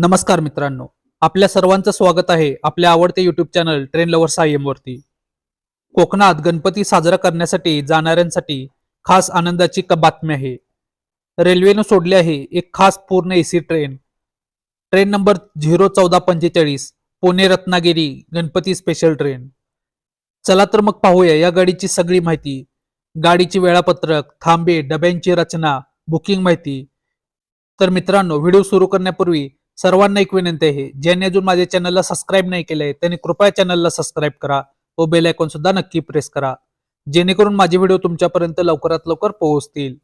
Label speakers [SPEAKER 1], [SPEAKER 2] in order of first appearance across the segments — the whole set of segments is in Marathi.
[SPEAKER 1] नमस्कार मित्रांनो. आपल्या सर्वांचं स्वागत आहे आपल्या आवडते YouTube channel train lover Sayam वरती कोकणात गणपती साजरा करण्यासाठी जाणाऱ्यांसाठी खास आनंदाची बातमी आहे. रेल्वेनं सोडली आहे एक खास पूर्ण AC train train number zero चौदा पंचेचाळीस पुणे रत्नागिरी गणपती स्पेशल ट्रेन चला तर मग पाहूया या गाडीची सगळी माहिती. गाडीची वेळापत्रक थांबे डब्यांची रचना बुकिंग माहिती. तर मित्रांनो व्हिडिओ सुरू करण्यापूर्वी सर्वांना एक विनंती आहे ज्यांनी अजून माझ्या चॅनलला सबस्क्राईब नाही केलंय त्यांनी कृपया चॅनलला सबस्क्राईब करा व बेल आयकॉन सुद्धा नक्की प्रेस करा जेणेकरून माझे व्हिडिओ तुमच्यापर्यंत लवकरात लवकर पोहोचतील.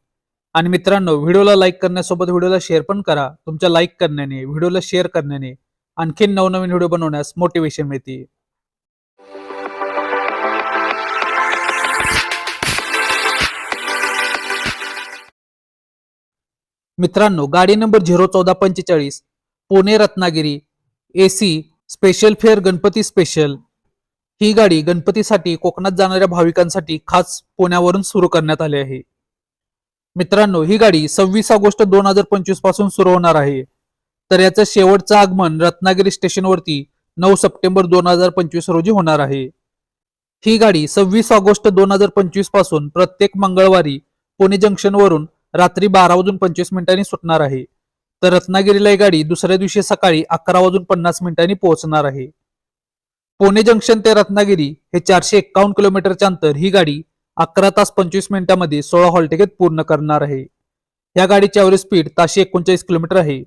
[SPEAKER 1] आणि मित्रांनो व्हिडिओला लाईक करण्यासोबत व्हिडिओला शेअर पण करा. तुमच्या लाईक करण्याने व्हिडिओला शेअर करण्याने आणखीन नवनवीन व्हिडिओ बनवण्यास मोटिवेशन मिळते मित्रांनो गाडी नंबर झिरो चौदा पंचेचाळीस Pune Ratnagiri AC special fare Ganpati special ही गाडी गणपतीसाठी कोकणात जाणाऱ्या भाविकांसाठी खास पुण्यावरून सुरू करण्यात आली आहे. मित्रांनो ही गाडी सव्वीस ऑगस्ट दोन हजार पंचवीसपासून सुरू होणार आहे. तर याचं शेवटचं आगमन रत्नागिरी स्टेशनवरती नऊ सप्टेंबर दोन हजार पंचवीस रोजी होणार आहे. ही गाडी सव्वीस ऑगस्ट दोन हजार पंचवीसपासून प्रत्येक मंगळवारी पुणे जंक्शनवरून रात्री बारा वाजून पंचवीस मिनिटांनी सुटणार आहे. तर रत्नागिरीला ही गाडी दुसऱ्या दिवशी सकाळी अकरा वाजून पन्नास मिनिटांनी पोहोचणार आहे. पुणे जंक्शन ते रत्नागिरी हे चारशे एक्कावन्न किलोमीटरच्या अंतर ही गाडी अकरा तास पंचवीस मिनिटांमध्ये सोळा हॉल पूर्ण करणार आहे. या गाडीची ॲव्हरेज स्पीड ताशे एकोणचाळीस किलोमीटर आहे.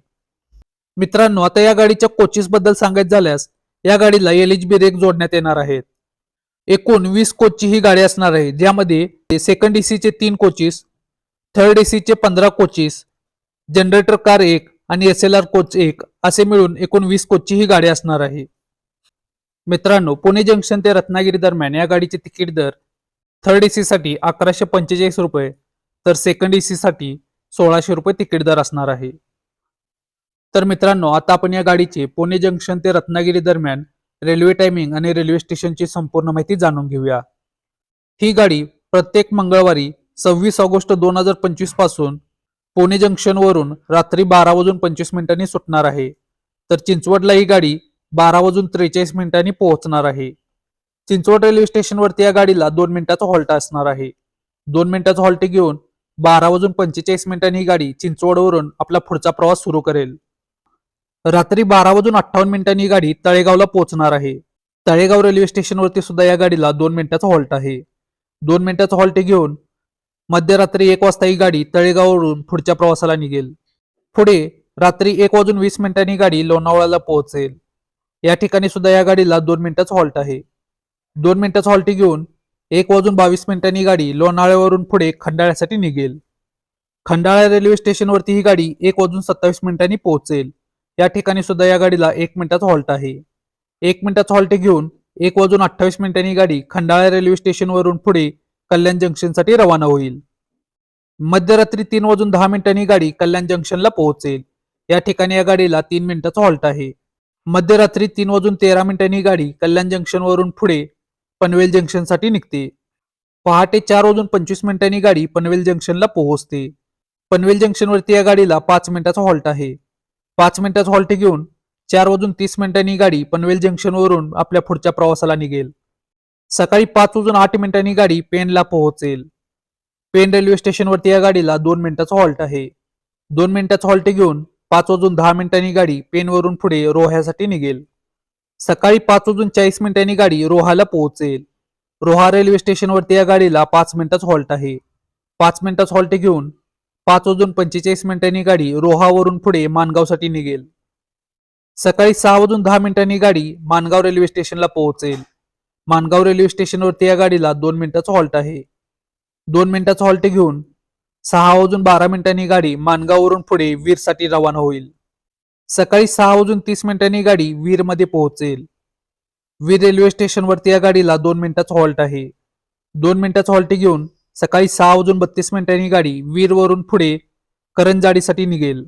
[SPEAKER 1] मित्रांनो आता या गाडीच्या कोचेस बद्दल सांगायचं झाल्यास या गाडीला एल एच बी रेक जोडण्यात येणार आहेत. एकूण वीस कोचची ही गाडी असणार आहे ज्यामध्ये सेकंड एसीचे तीन कोचेस थर्ड एसीचे पंधरा कोचेस जनरेटर कार एक आणि एस एल आर कोच एक असे मिळून एकूण वीस कोचची ही गाडी असणार आहे. मित्रांनो पुणे जंक्शन ते रत्नागिरी दरम्यान या गाडीचे तिकीट दर थर्ड एसी साठी अकराशे पंचेचाळीस रुपये तर सेकंड एसी साठी सोळाशे रुपये तिकीट दर असणार आहे. तर मित्रांनो आता आपण या गाडीचे पुणे जंक्शन ते रत्नागिरी दरम्यान रेल्वे टायमिंग आणि रेल्वे स्टेशनची संपूर्ण माहिती जाणून घेऊया. ही गाडी प्रत्येक मंगळवारी सव्वीस ऑगस्ट दोन हजार पंचवीसपासून पुणे जंक्शनवरून रात्री बारा वाजून पंचवीस मिनिटांनी सुटणार आहे. तर चिंचवडला ही गाडी बारा वाजून त्रेचाळीस मिनिटांनी पोहोचणार आहे. चिंचवड रेल्वे स्टेशनवरती या गाडीला दोन मिनिटाचा हॉल्ट असणार आहे. दोन मिनिटाचा हॉल्ट घेऊन बारा वाजून पंचेचाळीस मिनिटांनी ही गाडी चिंचवडवरून आपला पुढचा प्रवास सुरू करेल. रात्री बारा वाजून अठ्ठावन्न मिनिटांनी ही गाडी तळेगावला पोहोचणार आहे. तळेगाव रेल्वे स्टेशनवरती सुद्धा या गाडीला दोन मिनिटाचा हॉल्ट आहे. दोन मिनिटाचा हॉल्ट घेऊन मध्यरात्री एक वाजता ही गाडी तळेगाववरून पुढच्या प्रवासाला निघेल. पुढे रात्री एक वाजून वीस मिनिटांनी गाडी लोणावळ्याला पोहोचेल. या ठिकाणी सुद्धा या गाडीला दोन मिनिटाचा हॉल्ट आहे. दोन मिनिटाचा हॉल्ट घेऊन एक वाजून बावीस मिनिटांनी गाडी लोणावळ्यावरून पुढे खंडाळ्यासाठी निघेल. खंडाळा रेल्वे स्टेशनवरती ही गाडी एक वाजून सत्तावीस मिनिटांनी पोहोचेल. या ठिकाणी सुद्धा या गाडीला एक मिनिटाचा हॉल्ट आहे. एक मिनिटाचा हॉल्ट घेऊन एक वाजून अठ्ठावीस मिनिटांनी गाडी खंडाळा रेल्वे स्टेशनवरून पुढे कल्याण जंक्शनसाठी रवाना होईल. मध्यरात्री तीन वाजून दहा मिनिटांनी गाडी कल्याण जंक्शनला पोहोचेल. या ठिकाणी या गाडीला तीन मिनिटाचा हॉल्ट आहे. मध्यरात्री तीन वाजून तेरा मिनिटांनी गाडी कल्याण जंक्शनवरून पुढे पनवेल जंक्शनसाठी निघते. पहाटे चार वाजून पंचवीस मिनिटांनी गाडी पनवेल जंक्शनला पोहोचते. पनवेल जंक्शनवरती या गाडीला पाच मिनिटाचा हॉल्ट आहे. पाच मिनिटाचा हॉल्ट घेऊन चार वाजून तीस मिनिटांनी गाडी पनवेल जंक्शनवरून आपल्या पुढच्या प्रवासाला निघेल. सकाळी पाच वाजून आठ मिनिटांनी गाडी पेनला पोहोचेल. पेन रेल्वे स्टेशनवरती या गाडीला दोन मिनिटाचा हॉल्ट आहे. दोन मिनिटाचा हॉल्ट घेऊन पाच वाजून दहा मिनिटांनी गाडी पेनवरून पुढे रोह्यासाठी निघेल. सकाळी पाच वाजून चाळीस मिनिटांनी गाडी रोहाला पोहोचेल. रोहा रेल्वे स्टेशनवरती या गाडीला पाच मिनिटाचा हॉल्ट आहे. पाच मिनिटाचा हॉल्ट घेऊन पाच वाजून पंचेचाळीस मिनिटांनी गाडी रोहावरून पुढे मानगावसाठी निघेल. सकाळी सहा वाजून दहा मिनिटांनी गाडी मानगाव रेल्वे स्टेशनला पोहोचेल. मानगाव रेल्वे स्टेशनवरती या गाडीला दोन मिनिटाचा हॉल्ट आहे. दोन मिनिटाचा हॉल्ट घेऊन सहा वाजून बारा मिनिटांनी गाडी मानगाववरून पुढे वीरसाठी रवाना होईल. सकाळी सहा वाजून तीस मिनिटांनी गाडी वीरमध्ये पोहोचेल. वीर रेल्वे स्टेशनवरती या गाडीला दोन मिनिटाचा हॉल्ट आहे. दोन मिनिटाचा हॉल्ट घेऊन सकाळी सहा वाजून बत्तीस मिनिटांनी गाडी वीरवरून पुढे करंजाडीसाठी निघेल.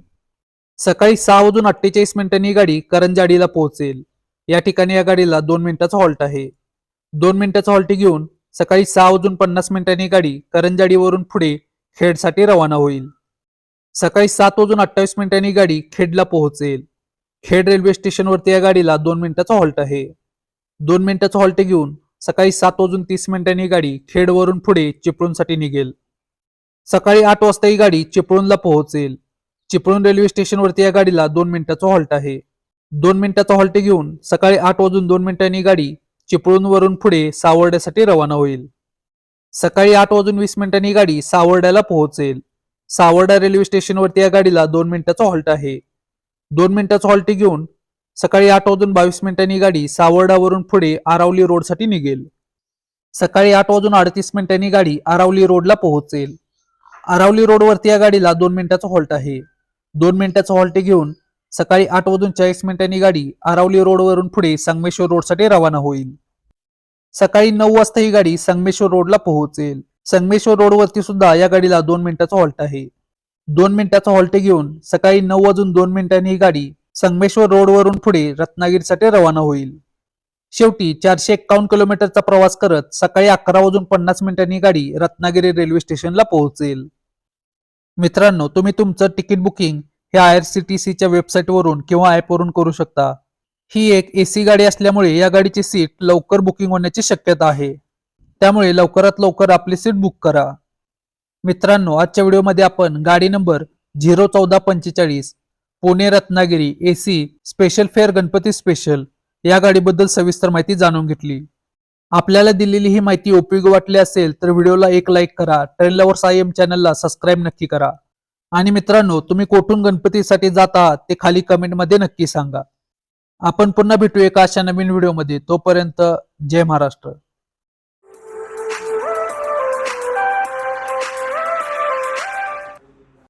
[SPEAKER 1] सकाळी सहा वाजून अठ्ठेचाळीस मिनिटांनी गाडी करंजाडीला पोहोचेल. या ठिकाणी या गाडीला दोन मिनिटाचा हॉल्ट आहे. दोन मिनिटाचा हॉल्ट घेऊन सकाळी सहा वाजून पन्नास मिनिटांनी गाडी करंजाडीवरून पुढे खेडसाठी रवाना होईल. सकाळी सात वाजून अठ्ठावीस मिनिटांनी गाडी खेडला पोहोचेल. खेड रेल्वे स्टेशनवरती या गाडीला दोन मिनिटाचा हॉल्ट आहे. दोन मिनिटाचा हॉल्ट घेऊन सकाळी सात वाजून तीस मिनिटांनी गाडी खेडवरून पुढे चिपळूणसाठी निघेल. सकाळी आठ वाजता ही गाडी चिपळूणला पोहोचेल. चिपळूण रेल्वे स्टेशनवरती या गाडीला दोन मिनिटाचा हॉल्ट आहे. दोन मिनिटाचा हॉल्ट घेऊन सकाळी आठ वाजून दोन मिनिटांनी गाडी चिपळूणवरून पुढे सावर्ड्यासाठी रवाना होईल. सकाळी आठ वाजून वीस मिनिटांनी ही गाडी सावर्ड्याला पोहोचेल. सावर्डा रेल्वे स्टेशनवरती या गाडीला दोन मिनिटाचा हॉल्ट आहे. दोन मिनिटाचा हॉल्ट घेऊन सकाळी आठ वाजून बावीस मिनिटांनी गाडी सावर्डावरून पुढे आरावली रोडसाठी निघेल. सकाळी आठ वाजून अडतीस मिनिटांनी गाडी आरावली रोडला पोहोचेल. आरावली रोडवरती या गाडीला दोन मिनिटाचा हॉल्ट आहे. दोन मिनिटाचा हॉल्ट घेऊन सकाळी आठ वाजून चाळीस मिनिटांनी गाडी आरावली रोडवरून पुढे संगमेश्वर रोडसाठी रवाना होईल. सकाळी नऊ वाजता ही गाडी संगमेश्वर रोडला पोहोचेल. संगमेश्वर रोडवरती सुद्धा या गाडीला दोन मिनिटाचा हॉल्ट आहे. दोन मिनिटाचा हॉल्ट घेऊन सकाळी नऊ वाजून दोन मिनिटांनी ही गाडी संगमेश्वर रोडवरून पुढे रत्नागिरीसाठी रवाना होईल. शेवटी चारशे एक्कावन्न किलोमीटरचा प्रवास करत सकाळी अकरा वाजून पन्नास मिनिटांनी गाडी रत्नागिरी रेल्वे स्टेशनला पोहोचेल. मित्रांनो तुम्ही तुमचं तिकीट बुकिंग हे आय आर सी टी सीच्या वेबसाईटवरून किंवा ॲपवरून करू शकता. ही एक एसी गाडी असल्यामुळे या गाडीची सीट लवकर बुकिंग होण्याची शक्यता आहे. त्यामुळे लवकरात लवकर आपली सीट बुक करा. मित्रांनो आजच्या व्हिडिओमध्ये आपण गाडी नंबर झिरो चौदा पंचेचाळीस Pune Ratnagiri AC special fare Ganpati special या गाडीबद्दल सविस्तर माहिती जाणून घेतली. आपल्याला दिलेली ही माहिती उपयोगी वाटली असेल तर व्हिडिओला एक लाईक करा. ट्रेन लवर एम चॅनलला सबस्क्राईब नक्की करा. आणि मित्रांनो तुम्ही कोठून गणपतीसाठी जाता ते खाली कमेंटमध्ये नक्की सांगा. आपण पुन्हा भेटू एका अशा नवीन व्हिडिओमध्ये. तोपर्यंत जय महाराष्ट्र.